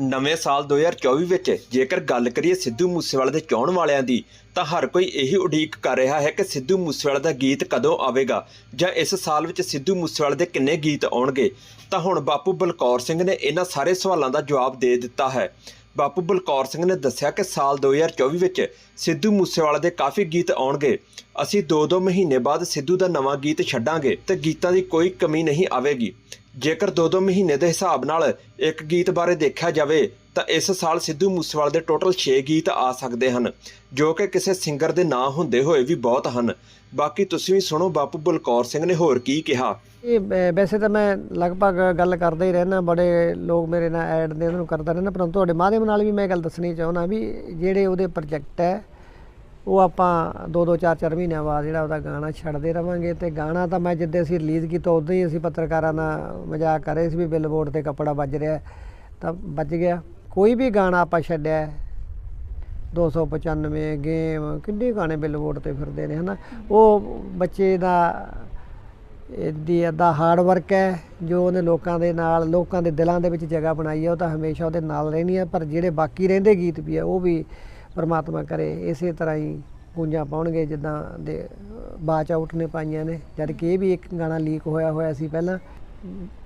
ਨਵੇਂ ਸਾਲ 2024 ਵਿੱਚ ਜੇਕਰ ਗੱਲ ਕਰੀਏ ਸਿੱਧੂ ਮੂਸੇਵਾਲੇ ਦੇ ਚਾਹਣ ਵਾਲਿਆਂ ਦੀ, ਤਾਂ ਹਰ ਕੋਈ ਇਹੀ ਉਡੀਕ ਕਰ ਰਿਹਾ ਹੈ ਕਿ ਸਿੱਧੂ ਮੂਸੇਵਾਲੇ ਦਾ ਗੀਤ ਕਦੋਂ ਆਵੇਗਾ ਜਾਂ ਇਸ ਸਾਲ ਵਿੱਚ ਸਿੱਧੂ ਮੂਸੇਵਾਲੇ ਦੇ ਕਿੰਨੇ ਗੀਤ ਆਉਣਗੇ? ਤਾਂ ਹੁਣ ਬਾਪੂ ਬਲਕੌਰ ਸਿੰਘ ਨੇ ਇਹਨਾਂ ਸਾਰੇ ਸਵਾਲਾਂ ਦਾ ਜਵਾਬ ਦੇ ਦਿੱਤਾ ਹੈ। ਬਾਪੂ ਬਲਕੌਰ ਸਿੰਘ ਨੇ ਦੱਸਿਆ ਕਿ ਸਾਲ 2024 ਵਿੱਚ ਸਿੱਧੂ ਮੂਸੇਵਾਲੇ ਦੇ ਕਾਫੀ ਗੀਤ ਆਉਣਗੇ। ਅਸੀਂ 2-2 ਮਹੀਨੇ ਬਾਅਦ ਸਿੱਧੂ ਦਾ ਨਵਾਂ ਗੀਤ ਛੱਡਾਂਗੇ ਤੇ ਗੀਤਾਂ ਦੀ ਕੋਈ ਕਮੀ ਨਹੀਂ ਆਵੇਗੀ। ਜੇਕਰ 2-2 ਮਹੀਨੇ ਦੇ ਹਿਸਾਬ ਨਾਲ ਇੱਕ ਗੀਤ ਬਾਰੇ ਦੇਖਿਆ ਜਾਵੇ, ਤਾਂ ਇਸ ਸਾਲ ਸਿੱਧੂ ਮੂਸੇਵਾਲੇ ਦੇ ਟੋਟਲ 6 ਗੀਤ ਆ ਸਕਦੇ ਹਨ, ਜੋ ਕਿ ਕਿਸੇ ਸਿੰਗਰ ਦੇ ਨਾਂ ਹੁੰਦੇ ਹੋਏ ਵੀ ਬਹੁਤ ਹਨ। ਬਾਕੀ ਤੁਸੀਂ ਵੀ ਸੁਣੋ, ਬਾਪੂ ਬਲਕੌਰ ਸਿੰਘ ਨੇ ਹੋਰ ਕੀ ਕਿਹਾ। ਇਹ ਵੈਸੇ ਤਾਂ ਮੈਂ ਲਗਭਗ ਗੱਲ ਕਰਦਾ ਹੀ ਰਹਿਣਾ ਬੜੇ ਲੋਕ ਮੇਰੇ ਨਾਲ ਐਡ ਨੇ, ਉਹਨਾਂ ਨੂੰ ਕਰਦਾ ਰਹਿਣਾ ਪਰੰਤੂ ਤੁਹਾਡੇ ਮਾਧਿਅਮ ਨਾਲ ਵੀ ਮੈਂ ਇਹ ਗੱਲ ਦੱਸਣੀ ਚਾਹੁੰਦਾ ਵੀ ਜਿਹੜੇ ਉਹਦੇ ਪ੍ਰੋਜੈਕਟ ਹੈ ਉਹ ਆਪਾਂ ਦੋ ਦੋ ਚਾਰ ਚਾਰ ਮਹੀਨਿਆਂ ਬਾਅਦ ਜਿਹੜਾ ਉਹਦਾ ਗਾਣਾ ਛੱਡਦੇ ਰਵਾਂਗੇ ਤੇ ਗਾਣਾ ਤਾਂ ਮੈਂ ਜਿੱਦੇ ਅਸੀਂ ਰਿਲੀਜ਼ ਕੀਤਾ ਉਦੋਂ ਹੀ ਅਸੀਂ ਪੱਤਰਕਾਰਾਂ ਨਾਲ ਮਜ਼ਾਕ ਕਰ ਰਹੇ ਸੀ ਵੀ ਬਿਲਬੋਰਡ ਤੇ ਕੱਪੜਾ ਵੱਜ ਰਿਹਾ ਤਾਂ ਵੱਜ ਗਿਆ। ਕੋਈ ਵੀ ਗਾਣਾ ਆਪਾਂ ਛੱਡਿਆ ਹੈ, 295 ਗੇਮ ਕਿੰਨੇ ਗਾਣੇ ਬਿਲਬੋਰਡ ਤੇ ਫਿਰਦੇ ਨੇ ਹਨਾ? ਉਹ ਬੱਚੇ ਦਾ ਇਹਦੀ ਦਾ ਹਾਰਡ ਵਰਕ ਹੈ ਜੋ ਉਹਨੇ ਲੋਕਾਂ ਦੇ ਨਾਲ ਲੋਕਾਂ ਦੇ ਦਿਲਾਂ ਦੇ ਵਿੱਚ ਜਗ੍ਹਾ ਬਣਾਈ ਹੈ ਉਹ ਤਾਂ ਹਮੇਸ਼ਾ ਉਹਦੇ ਨਾਲ ਰਹਿਣੀ ਹੈ ਪਰ ਜਿਹੜੇ ਬਾਕੀ ਰਹਿੰਦੇ ਗੀਤ ਵੀ ਆ ਉਹ ਵੀ ਪਰਮਾਤਮਾ ਕਰੇ ਇਸੇ ਤਰ੍ਹਾਂ ਹੀ ਗੂੰਜਾਂ ਪਾਉਣਗੇ ਜਿੱਦਾਂ ਦੇ ਬਾਚ ਆਊਟ ਨੇ ਪਾਈਆਂ ਨੇ। ਜਦ ਕਿ ਇਹ ਵੀ ਇੱਕ ਗਾਣਾ ਲੀਕ ਹੋਇਆ ਹੋਇਆ ਸੀ ਪਹਿਲਾਂ।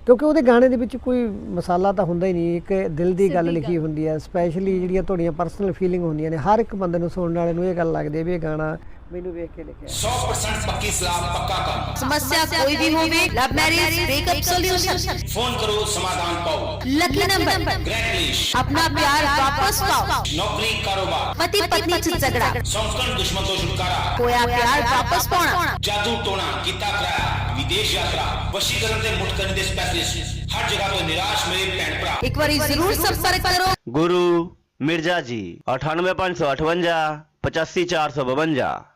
ਕਿਉਂਕਿ ਉਹਦੇ ਗਾਣੇ ਦੇ ਵਿੱਚ ਕੋਈ ਮਸਾਲਾ ਤਾਂ ਹੁੰਦਾ ਹੀ ਨਹੀਂ ਇੱਕ ਦਿਲ ਦੀ ਗੱਲ ਲਿਖੀ ਹੁੰਦੀ ਹੈ। ਸਪੈਸ਼ਲੀ ਜਿਹੜੀਆਂ ਤੁਹਾਡੀਆਂ ਪਰਸਨਲ ਫੀਲਿੰਗ ਹੁੰਦੀਆਂ ਨੇ ਹਰ ਇੱਕ ਬੰਦੇ ਨੂੰ ਸੁਣਨ ਵਾਲੇ ਨੂੰ ਇਹ ਗੱਲ ਲੱਗਦੀ ਹੈ ਵੀ ਇਹ ਗਾਣਾ ਮੈਨੂੰ ਵੇਖ ਕੇ ਲਿਖਿਆ। 100% ਪੱਕੀ ਸਲਾਮ ਪੱਕਾ ਕੰਮ। ਸਮੱਸਿਆ ਕੋਈ ਵੀ ਹੋਵੇ love marriage breakup solution phone ਕਰੋ ਸਮਾਧਾਨ ਪਾਓ। ਲੱਕੀ ਨੰਬਰ ਗ੍ਰੈਂਡ ਲਿਸ਼ ਆਪਣਾ ਪਿਆਰ ਵਾਪਸ ਪਾਓ। ਨੌਕਰੀ ਕਾਰੋਬਾਰ ਪਤੀ ਪਤਨੀ ਚ ਝਗੜਾ ਸੌਂਕਣ ਦੁਸ਼ਮਣ ਤੋਂ ਛੁਟਕਾਰਾ ਹੋਇਆ ਪਿਆਰ ਵਾਪਸ ਪਾਉਣਾ ਜਾਦੂ ਟੋਣਾ ਕੀਤਾ ਕਰਾਇਆ ਵਿਦੇਸ਼ ਯਾਤਰਾ ਵਸ਼ੀਕਰਨ ਤੇ ਮੁਟਕਰਨ ਦੇ ਸਪੈਸ਼ਲਿਸਟ ਹਰ ਜਗ੍ਹਾ ਤੋਂ ਨਿਰਾਸ਼ ਮੇਰੇ ਭੈਣ ਭਰਾ ਇੱਕ ਵਾਰੀ ਜ਼ਰੂਰ ਸੰਪਰਕ ਕਰੋ ਗੁਰੂ ਮਿਰਜ਼ਾ ਜੀ 98558 85452